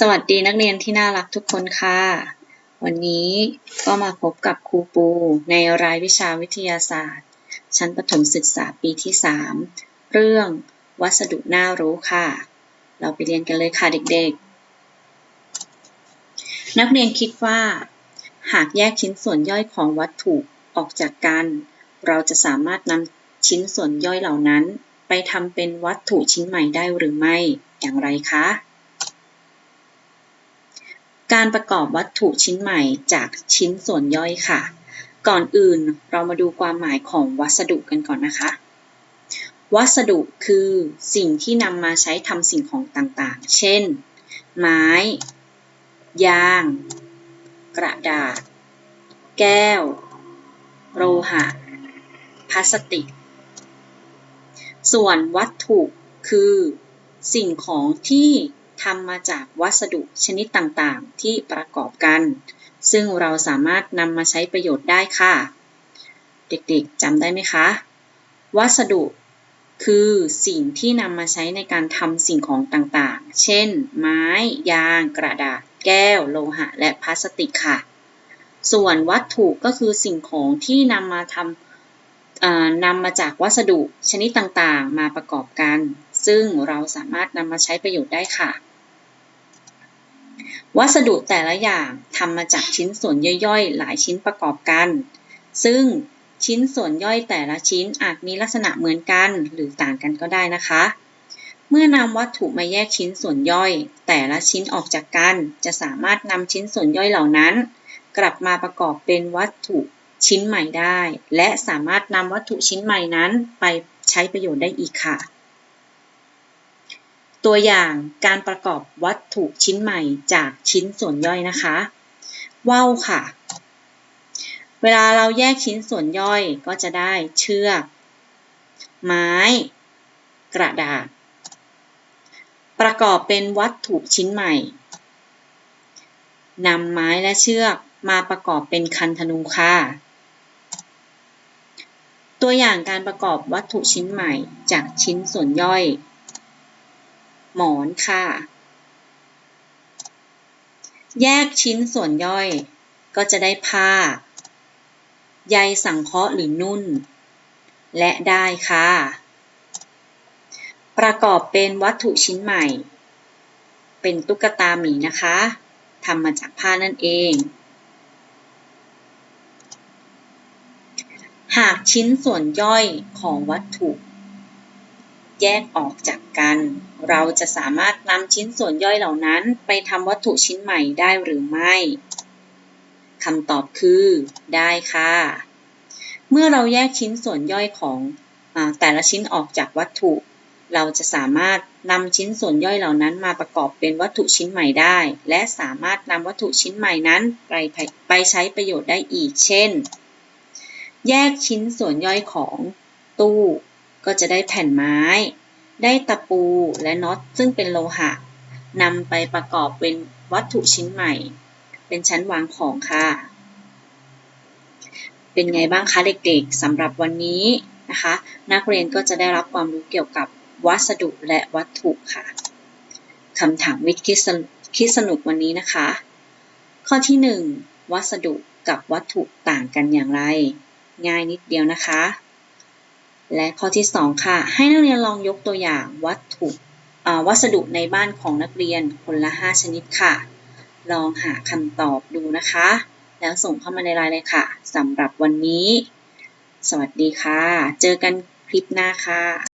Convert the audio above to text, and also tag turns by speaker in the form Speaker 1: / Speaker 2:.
Speaker 1: สวัสดีนักเรียนที่น่ารักทุกคนค่ะ วันนี้ก็มาพบกับครูปูในรายวิชาวิทยาศาสตร์ ชั้นประถมศึกษาปีที่ 3 เรื่องวัสดุน่ารู้ค่ะ เราไปเรียนกันเลยค่ะเด็กๆ นักเรียนคิดว่า หากแยกชิ้นส่วนย่อยของวัตถุออกจากกัน เราจะสามารถนำชิ้นส่วนย่อยเหล่านั้น ไปทำเป็นวัตถุชิ้นใหม่ได้หรือไม่อย่างไรคะ การประกอบวัตถุชิ้นใหม่จากชิ้นส่วนย่อยค่ะ ก่อนอื่นเรามาดูความหมายของวัสดุกันก่อนนะคะ วัสดุคือสิ่งที่นำมาใช้ทำสิ่งของต่างๆ เช่น ไม้ ยาง กระดาษ แก้ว โลหะ พลาสติก ส่วนวัตถุคือสิ่งของที่ ทำมาจากวัสดุชนิดต่างๆ ที่ประกอบกัน ซึ่งเราสามารถนำมาใช้ประโยชน์ได้ค่ะ เด็กๆจำได้ไหมคะ วัสดุคือสิ่งที่นำมาใช้ในการทำสิ่งของต่างๆ เช่น ไม้ ยาง กระดาษ แก้ว โลหะ และพลาสติกค่ะ ส่วนวัตถุก็คือสิ่งของที่นำมาทำนำมาจากวัสดุชนิดต่างๆ มาประกอบกัน ซึ่งเราสามารถนำมาใช้ประโยชน์ได้ค่ะ วัสดุแต่ละอย่างทำมาจากชิ้นส่วนย่อยๆ หลายชิ้นประกอบกัน ซึ่งชิ้นส่วนย่อยแต่ละชิ้นอาจมีลักษณะเหมือนกันหรือต่างกันก็ได้นะคะ เมื่อนำวัตถุมาแยกชิ้นส่วนย่อย แต่ละชิ้นออกจากกัน จะสามารถนำชิ้นส่วนย่อยเหล่านั้น กลับมาประกอบเป็นวัตถุชิ้นใหม่ได้ และสามารถนำวัตถุชิ้นใหม่นั้นไปใช้ประโยชน์ได้อีกค่ะ ตัวอย่างการประกอบวัตถุชิ้นใหม่จากชิ้นส่วนย่อยนะคะว่าวค่ะ เวลาเราแยกชิ้นส่วนย่อยก็จะได้เชือก ไม้ กระดาษ ประกอบเป็นวัตถุชิ้นใหม่นำไม้และเชือกมาประกอบเป็นคันธนูค่ะ ตัวอย่างการประกอบวัตถุชิ้นใหม่จากชิ้นส่วนย่อย หมอนค่ะ แยกชิ้นส่วนย่อย ก็จะได้ผ้า ใยสังเคราะห์หรือนุ่น และได้ค่ะ ประกอบเป็นวัตถุชิ้นใหม่ เป็นตุ๊กตาหมีนะคะทำมาจากผ้านั่นเอง หากชิ้นส่วนย่อยของวัตถุ แยกออกจากกัน เราจะสามารถนำชิ้นส่วนย่อยเหล่านั้น ไปทำวัตถุชิ้นใหม่ได้หรือไม่คำตอบคือได้ค่ะ เมื่อเราแยกชิ้นส่วนย่อยของอแต่ละชิ้นออกจากวัตถุ เราจะสามารถนำชิ้นส่วนย่อยเหล่านั้นมาประกอบเป็นวัตถุชิ้นใหม่ได้ และสามารถนำวัตถุชิ้นใหม่นั้นไปไปใช้ประโยชน์ได้อีก เช่น แยกชิ้นส่วนย่อยของตู้ ก็จะได้แผ่นไม้ ได้ตะปูและน็อตซึ่งเป็นโลหะนำไปประกอบเป็นวัตถุชิ้นใหม่ เป็นชั้นวางของค่ะ เป็นไงบ้างคะเด็กๆสำหรับวันนี้นะคะ นักเรียนก็จะได้รับความรู้เกี่ยวกับวัสดุและวัตถุค่ะคำถามวิทย์คิดสนุกวันนี้นะคะ ข้อที่ 1 วัสดุกับวัตถุต่างกันอย่างไร ง่ายนิดเดียวนะคะ และข้อที่ 2 ค่ะ ให้นักเรียนลองยกตัวอย่างวัตถุวัสดุในบ้านของนักเรียนคนละ 5 ชนิดค่ะ ลองหาคำตอบดูนะคะ แล้วส่งเข้ามาในไลน์เลยค่ะสำหรับวันนี้ สวัสดีค่ะ เจอกันคลิปหน้าค่ะ